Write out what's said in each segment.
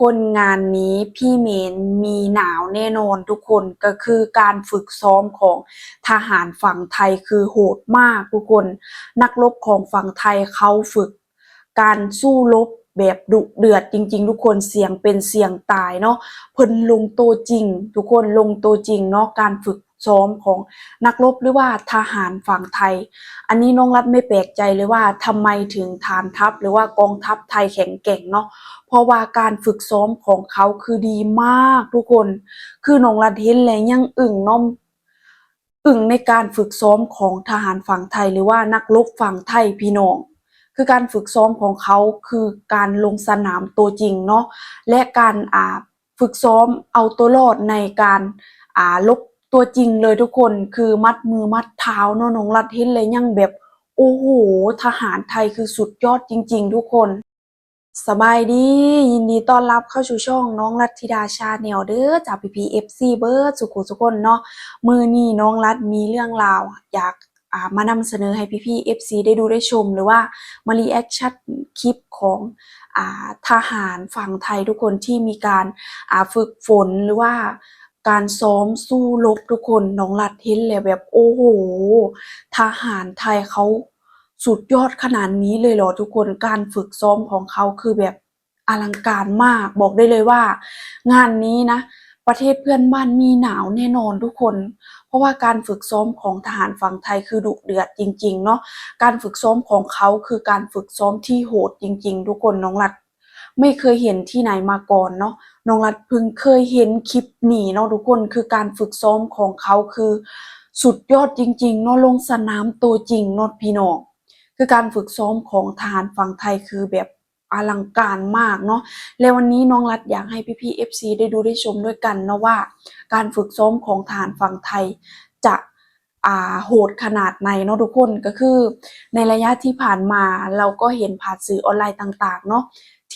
คนงานนี้พี่เมนมีหนาวแน่นอนทุกคนก็คือการฝึกซ้อมของทหารฝั่งไทยคือโหดมากทุกคน นักรบของฝั่งไทยเขาฝึก การสู้รบแบบดุเดือดจริง ๆ ทุกคนเสียงเป็นเสียงตายเนาะเพิ่นลงตัวจริง ทุกคนลงตัวจริงเนาะการฝึก ซ้อมของนักรบหรือว่าทหารฝั่งไทย อันนี้น้องรัฐไม่แปลกใจเลยว่าทำไมถึงฐานทัพหรือว่ากองทัพไทยแข็งแกร่งเนาะเพราะว่าการฝึกซ้อมของเขาคือดีมากทุกคน คือน้องรัดเห็นแล้วยังอึ่งน้อมอึ่งในการฝึกซ้อมของทหารฝั่งไทย หรือว่านักรบฝั่งไทยพี่น้องคือการฝึกซ้อมของเขาคือการลงสนามตัวจริงเนาะและการอ่าฝึกซ้อมเอาตัวรอดในการอ่าลบ ตัวจริงเลยทุกคนคือมัดมือมัดเท้าเนาะน้องรัดเห็นเลยยังแบบ โอ้โห ทหารไทยคือสุดยอดจริง ๆ ทุกคน สบายดี ยินดีต้อนรับเข้าสู่ช่องน้องรัตธิดาชาแนลเด้อจากพีพีเอฟซีเบิร์ดสุขุสุคนเนาะมือนี้น้องรัฐมีเรื่องราวอยากมานำเสนอให้พี่พีเอฟซีได้ดูได้ชม หรือว่ามารีแอคชั่นคลิปของอทหารฝั่งไทยทุกคนที่มีการฝึกฝนหรือว่า การซ้อมสู้รบทุกคนน้องรัฐเห็นเลยแบบโอ้โหทหารไทยเขาสุดยอดขนาดนี้เลยเหรอทุกคนการฝึกซ้อมของเขาคือแบบอลังการมาก บอกได้เลยว่า งานนี้นะ ประเทศเพื่อนบ้านมีหนาวแน่นอนทุกคน เพราะว่าการฝึกซ้อมของทหารฝั่งไทยคือดุเดือดจริง ๆ เนาะการฝึกซ้อมของเขาคือการฝึกซ้อมที่โหดจริง ๆ ทุกคนน้องรัฐ ไม่เคยเห็นที่ไหนมาก่อนเนาะน้องรัฐเพิ่งเคยเห็นคลิปนี้เนาะทุกคนคือการฝึกซ้อมของเขาคือ สุดยอดจริงๆเนาะลงสนามตัวจริงเนาะพี่น้องคือการฝึกซ้อมของทหารฝั่งไทยคือแบบอลังการมากเนาะและวันนี้น้องรัฐอยากให้พี่ๆ FC ได้ดูได้ชมด้วยกันเนาะว่า การฝึกซ้อมของทหารฝั่งไทยจะโหดขนาดไหนเนาะทุกคนก็คือ ในระยะที่ผ่านมาเราก็เห็นผ่านสื่อออนไลน์ต่าง ๆ เนาะ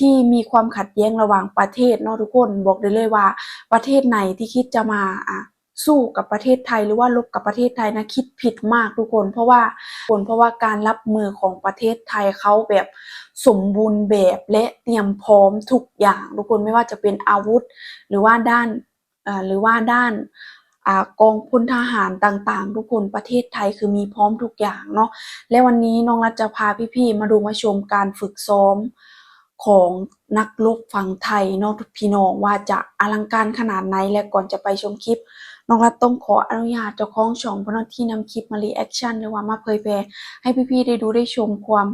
ที่มีความขัดแย้งระหว่างประเทศเนาะทุกคนบอกได้เลยว่า ประเทศไหนที่คิดจะมาอะสู้กับประเทศไทยหรือว่าลบกับประเทศไทยนะคิดผิดมากทุกคน เพราะว่าคนเพราะว่าการรับมือของประเทศไทยเขาแบบสมบูรณ์แบบและเตรียมพร้อมทุกอย่างทุกคนไม่ว่าจะเป็นอาวุธ หรือว่าด้านหรือว่าด้านอกองพลทหารต่างๆ ทุกคนประเทศไทยคือมีพร้อมทุกอย่างเนาะและวันนี้น้องรัฐจะพาพี่ๆมาดูมาชมการฝึกซ้อม ของนักรบฝั่งไทยเนาะทุกพี่น้องว่าจะอลังการขนาดไหนและก่อนจะไปชมคลิปน้องรัฐต้องขออนุญาตเจ้าของช่องพนที่นำคลิปมารีแอคชั่นหรือว่ามาเผยแพร่ให้พี่ๆได้ดูได้ชมความ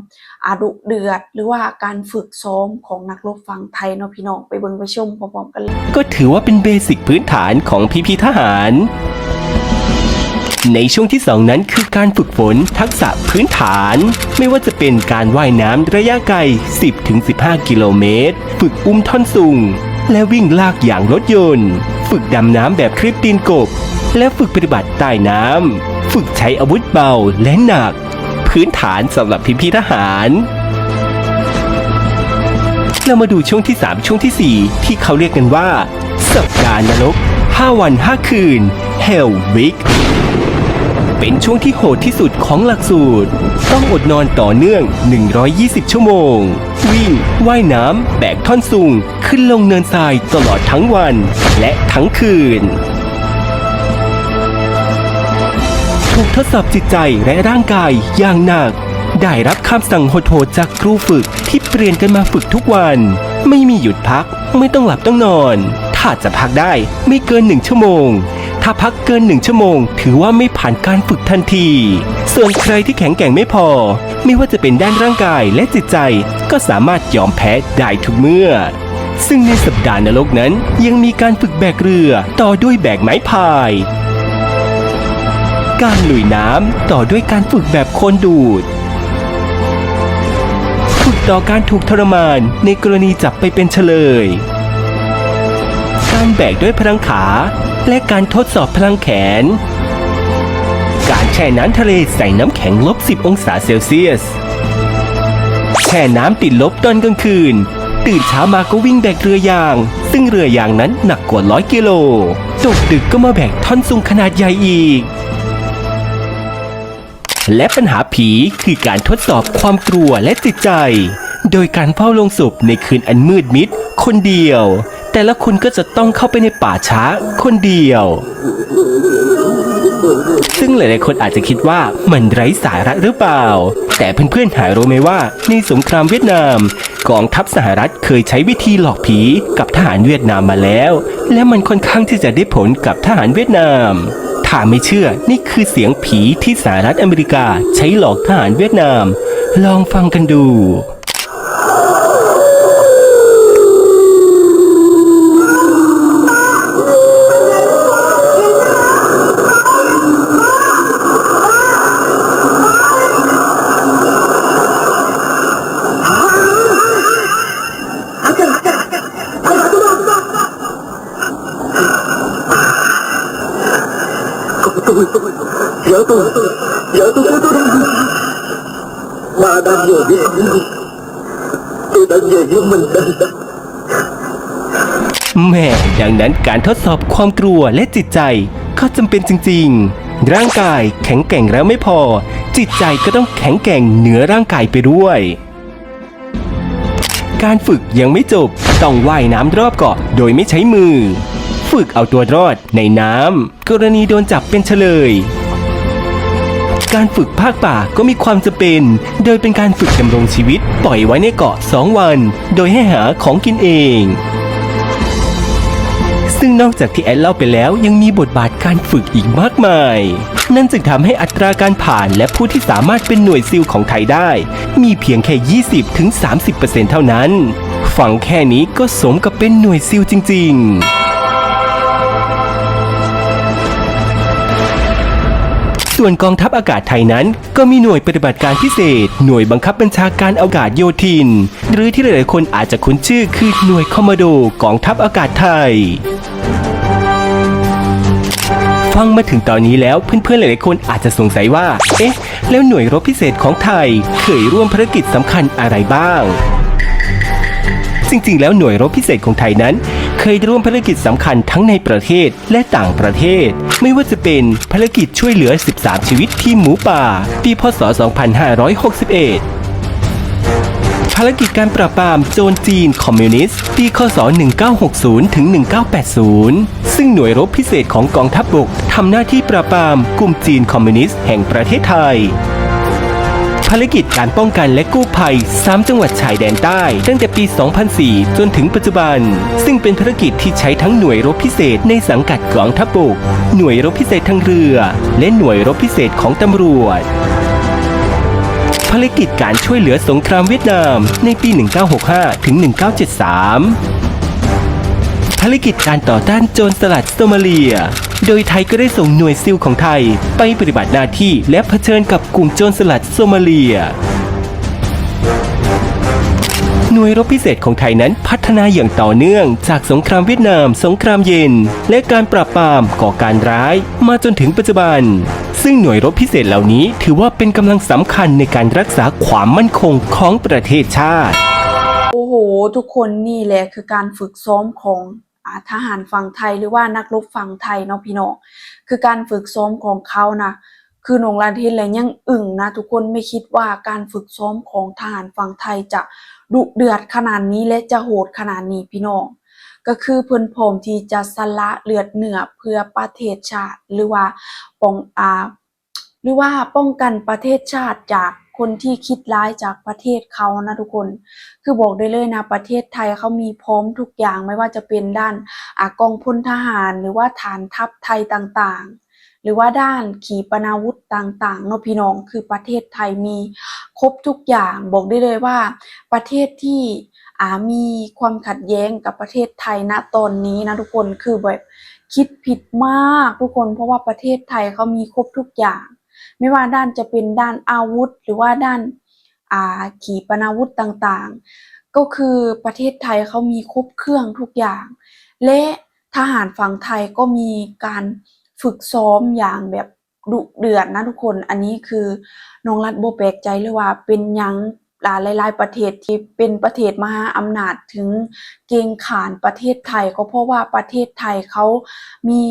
อาดุเดือด หรือว่าการฝึกซ้อมของนักรบฝั่งไทยเนาะพี่น้องไปเบิ่งไปชมพร้อมๆกันเลยก็ถือว่าเป็นเบสิกพื้นฐานของพีพี่ๆทหาร ในช่วงที่ 2 นั้นคือการฝึกฝนทักษะพื้นฐาน ไม่ว่าจะเป็นการว่ายน้ำระยะไกล 10-15 กิโลเมตร ฝึกอุ้มท่อนสูง และวิ่งลากอย่างรถยนต์ ฝึกดำน้ำแบบคลิปตีนกบ และฝึกปฏิบัติใต้น้ำ ฝึกใช้อาวุธเบาและหนัก พื้นฐานสำหรับพี่พี่ทหารเรามาดูช่วงที่ 3 ช่วงทีสี่4 ที่เขาเรียกกันว่า สัปดาห์นรก 5 วัน 5 คืน Hell Week เป็นช่วงที่โหดที่สุดของหลักสูตร ต้องอดนอนต่อเนื่อง 120 ชั่วโมง วิ่ง ว่ายน้ำ แบกท่อนสูง ขึ้นลงเนินทรายตลอดทั้งวัน และทั้งคืน ถูกทดสอบจิตใจและร่างกายอย่างหนัก ได้รับคำสั่งโหดๆจากครูฝึกที่เปลี่ยนกันมาฝึกทุกวัน ไม่มีหยุดพัก ไม่ต้องหลับต้องนอน ถ้าจะพักได้ไม่เกินหนึ่งชั่วโมง ถ้าพักเกินหนึ่งชั่วโมง ถือว่าไม่ผ่านการฝึกทันที ส่วนใครที่แข็งแกร่งไม่พอ ไม่ว่าจะเป็นด้านร่างกายและจิตใจ ก็สามารถยอมแพ้ได้ทุกเมื่อ ซึ่งในสัปดาห์นรกนั้นยังมีการฝึกแบกเรือต่อด้วยแบกไม้พาย การลุยน้ำต่อด้วยการฝึกแบบคนดูดฝึกต่อการถูกทรมานในกรณีจับไปเป็นเฉลย การแบกด้วยพลังขา และการทดสอบพลังแขน การแช่น้ำทะเลใส่น้ำแข็งลบ 10 องศาเซลเซียส แช่น้ำติดลบตอนกลางคืน ตื่นเช้ามาก็วิ่งแบกเรือยาง ซึ่งเรือยางนั้นหนักกว่า100กิโลตกดึกก็มาแบกท่อนซุงขนาดใหญ่อีก และปัญหาผีคือการทดสอบความกลัวและจิตใจ โดยการเฝ้าลงศพในคืนอันมืดมิดคนเดียว แต่ละคนก็จะต้องเข้าไปในป่าช้าคนเดียว ซึ่งหลายๆคนอาจจะคิดว่ามันไร้สาระหรือเปล่า แต่เพื่อนๆหายรู้ไหมว่าในสงครามเวียดนาม กองทัพสหรัฐเคยใช้วิธีหลอกผีกับทหารเวียดนามมาแล้ว และมันค่อนข้างที่จะได้ผลกับทหารเวียดนามถ้าไม่เชื่อนี่คือเสียงผีที่สหรัฐอเมริกาใช้หลอกทหารเวียดนาม ลองฟังกันดู tôi tôi vợ tôi vợ tôi tôi tôi bà đang vừa với tôi tôi đã về với mình đây แม่ดังนั้นการทดสอบความกลัวและจิตใจก็จำเป็นจริง ๆ ร่างกายแข็งแกร่งแล้วไม่พอ จิตใจก็ต้องแข็งแกร่งเหนือร่างกายไปด้วย การฝึกยังไม่จบ ต้องว่ายน้ำรอบเกาะโดยไม่ใช้มือ ฝึกเอาตัวรอดในน้ำกรณีโดนจับเป็นเฉลย การฝึกภาคป่าก็มีความจำเป็น โดยเป็นการฝึกดำรงชีวิตปล่อยไว้ในเกาะ 2 วัน โดยให้หาของกินเอง ซึ่งนอกจากที่แอนเล่าไปแล้วยังมีบทบาทการฝึกอีกมากมาย นั่นจึงทำให้อัตราการผ่านและผู้ที่สามารถเป็นหน่วยซิลของไทยได้ มีเพียงแค่ 20-30%เท่านั้นฟังแค่นี้ก็สมกับเป็นหน่วยซิลจริง ๆ ส่วนกองทัพอากาศไทยนั้น ก็มีหน่วยปฏิบัติการพิเศษ หน่วยบังคับบัญชาการอากาศโยธิน หรือที่หลายๆคนอาจจะคุ้นชื่อคือหน่วยคอมมานโดกองทัพอากาศไทยฟังมาถึงตอนนี้แล้วเพื่อนๆหลายๆคนอาจจะสงสัยว่า เอ๊ะ แล้วหน่วยรบพิเศษของไทยเคยร่วมภารกิจสำคัญอะไรบ้าง จริงๆ แล้วหน่วยรบพิเศษของไทยนั้น เคยร่วมภารกิจสำคัญทั้งในประเทศและต่างประเทศ ไม่ว่าจะเป็นภารกิจช่วยเหลือ 13 ชีวิตที่หมูป่า ปีพศ 2561ภารกิจการปราบปรามโจรจีนคอมมิวนิสต์ปีคศ 1960 ถึง 1980 ซึ่งหน่วยรบพิเศษของกองทัพบบกทำหน้าที่ปราบปรามกลุ่มจีนคอมมิวนิสต์แห่งประเทศไทย ภารกิจการป้องกันและกู้ภัย 3 จังหวัดชายแดนใต้ ตั้งแต่ปี 2004 จนถึงปัจจุบัน ซึ่งเป็นภารกิจที่ใช้ทั้งหน่วยรบพิเศษในสังกัดกองทัพบก หน่วยรบพิเศษทางเรือ และหน่วยรบพิเศษของตำรวจภารกิจการช่วยเหลือสงครามเวียดนามในปี 1965 ถึง 1973ารกิจการต่อต้านโจรสลัดโซมาเลีย โดยไทยก็ได้ส่งหน่วยซิลของไทย ไปปฏิบัติหน้าที่และเผชิญกับกลุ่มโจรสลัดโซมาเลีย หน่วยรบพิเศษของไทยนั้นพัฒนาอย่างต่อเนื่อง จากสงครามเวียดนาม สงครามเย็น และการปราบปรามก่อการร้าย มาจนถึงปัจจุบัน ซึ่งหน่วยรบพิเศษเหล่านี้ถือว่าเป็นกำลังสำคัญในการรักษาความมั่นคงของประเทศชาติโอ้โห ทุกคนนี่แหละคือการฝึกซ้อมของ ทหารฝั่งไทยหรือว่านักรบฝั่งไทยเนาะพี่น้องคือการฝึกซ้อมของเขานะคือหนงลานเทนและยังอึ่งนะทุกคนไม่คิดว่าการฝึกซ้อมของทหารฝั่งไทยจะดุเดือดขนาดนี้และจะโหดขนาดนี้พี่น้องก็คือเพิ่นพร้อมที่จะสละเลือดเหนือเพื่อประเทศชาติหรือว่าป้องอาหรือว่าป้องกันประเทศชาติจาก คนที่คิดร้ายจากประเทศเขานะทุกคน คือบอกได้เลยนะประเทศไทยเขามีพร้อมทุกอย่างไม่ว่าจะเป็นด้านอากองพลทหารหรือว่าฐานทัพไทยต่างๆ หรือว่าด้านขีปนาวุธต่างๆเนาะพี่น้องคือประเทศไทยมีครบทุกอย่างบอกได้เลยว่า ประเทศที่อามีความขัดแย้งกับประเทศไทยณตอนนี้นะทุกคนคือแบบคิดผิดมากทุกคนเพราะว่าประเทศไทยเขามีครบทุกอย่าง ไม่ว่าด้านจะเป็นด้านอาวุธ หรือว่าด้านอาขีปนาวุธต่างๆ ก็คือประเทศไทยเขามีครบเครื่องทุกอย่าง และทหารฝั่งไทยก็มีการฝึกซ้อมอย่างแบบดุเดือดนะทุกคน อันนี้คือน้องรัฐโบแปลกใจเลยว่าเป็นยังหลายหลายประเทศที่เป็นประเทศมหาอำนาจถึงเกรงขานประเทศไทยก็เพราะว่าประเทศไทยเขามี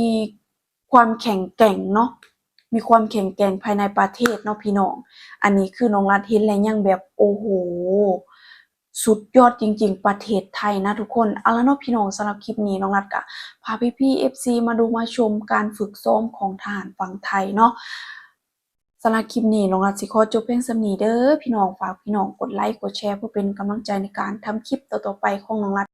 ความแข็งแกร่งเนาะ มีความแข็งแกร่งภายในประเทศเนาะพี่น้อง อันนี้คือน้องรัฐเห็นแล้วยังแบบโอ้โหสุดยอดจริง ๆ ประเทศไทยนะทุกคนเอาละเนาะพี่น้องสำหรับคลิปนี้น้องรัดกะพาพี่ๆ FC มาดูมาชมการฝึกซ้อมของทหารฝั่งไทยเนาะสำหรับคลิปนี้น้องรัดสิขอจบเพียงสำนีเด้อพี่น้องฝากพี่น้องกดไลค์กดแชร์เพื่อเป็นกำลังใจในการทำคลิปต่อๆไปของน้องรัด